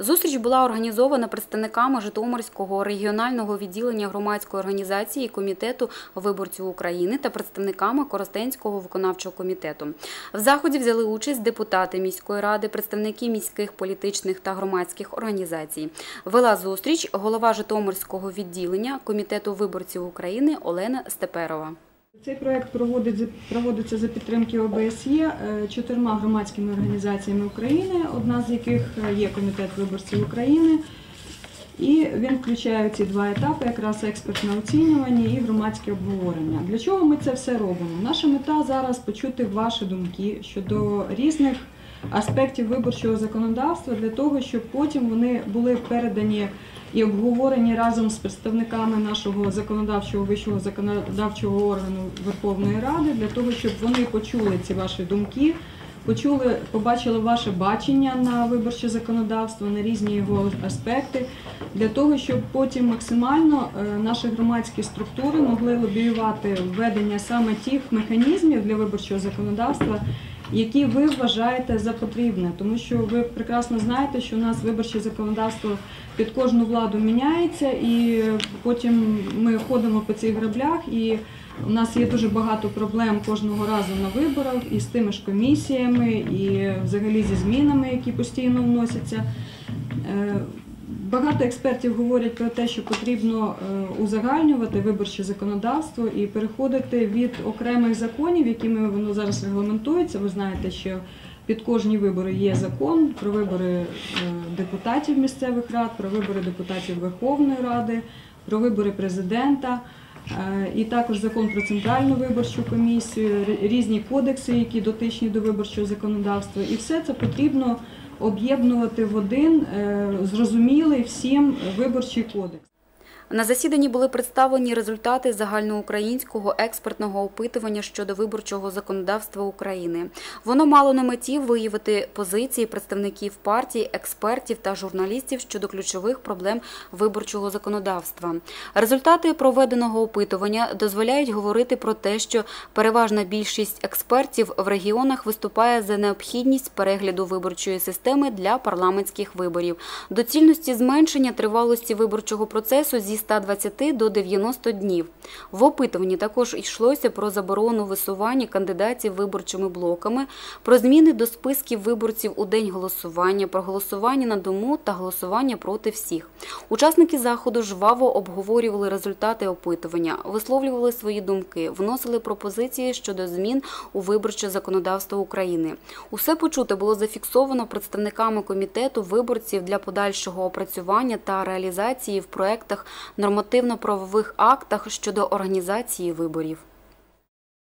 Зустріч була організована представниками Житомирського регіонального відділення громадської організації комітету виборців України та представниками Коростенського виконавчого комітету. В заході взяли участь депутати міської ради, представники міських політичних та громадських організацій. Вела зустріч голова Житомирського відділення комітету виборців України Олена Степерова. Цей проект проводиться за підтримки ОБСЄ е, чотирма громадськими організаціями України, одна з яких е, є Комітет виборців України. І він включає ці два етапи, якраз експертне оцінювання і громадське обговорення. Для чого ми це все робимо? Наша мета зараз почути ваші думки щодо різних аспектів виборчого законодавства для того, щоб потім вони були передані і обговорені разом з представниками нашого законодавчого вищого законодавчого органу Верховної Ради, для того, щоб вони почули ці ваші думки, почули, побачили ваше бачення на виборче законодавство, на різні його аспекти, для того, щоб потім максимально е, наші громадські структури могли лобіювати введення саме тих механізмів для виборчого законодавства, які ви вважаєте за потрібне, тому що ви прекрасно знаєте, що у нас виборче законодавство під кожну владу міняється, і потім ми ходимо по цих граблях, і у нас є дуже багато проблем кожного разу на виборах і з тими ж комісіями, і взагалі зі змінами, які постійно вносяться. Багато експертів говорять про те, що потрібно е, узагальнювати виборче законодавство і переходити від окремих законів, якими воно зараз регламентується. Ви знаєте, що під кожні вибори є закон про вибори е, депутатів місцевих рад, про вибори депутатів Верховної Ради, про вибори президента. Е, І також закон про центральну виборчу комісію, різні кодекси, які дотичні до виборчого законодавства, і все це потрібно об'єднувати в один е, зрозумілий всім виборчий кодекс. На засіданні були представлені результати загальноукраїнського експертного опитування щодо виборчого законодавства України. Воно мало на меті виявити позиції представників партій, експертів та журналістів щодо ключових проблем виборчого законодавства. Результати проведеного опитування дозволяють говорити про те, що переважна більшість експертів в регіонах виступає за необхідність перегляду виборчої системи для парламентських виборів, доцільності зменшення тривалості виборчого процесу зі 120 до 90 днів. В опитуванні також йшлося про заборону висування кандидатів виборчими блоками, про зміни до списків виборців у день голосування, про голосування на дому та голосування проти всіх. Учасники заходу жваво обговорювали результати опитування, висловлювали свої думки, вносили пропозиції щодо змін у виборче законодавство України. Усе почуте було зафіксовано представниками комітету виборців для подальшого опрацювання та реалізації в проектах нормативно-правових актах щодо організації виборів.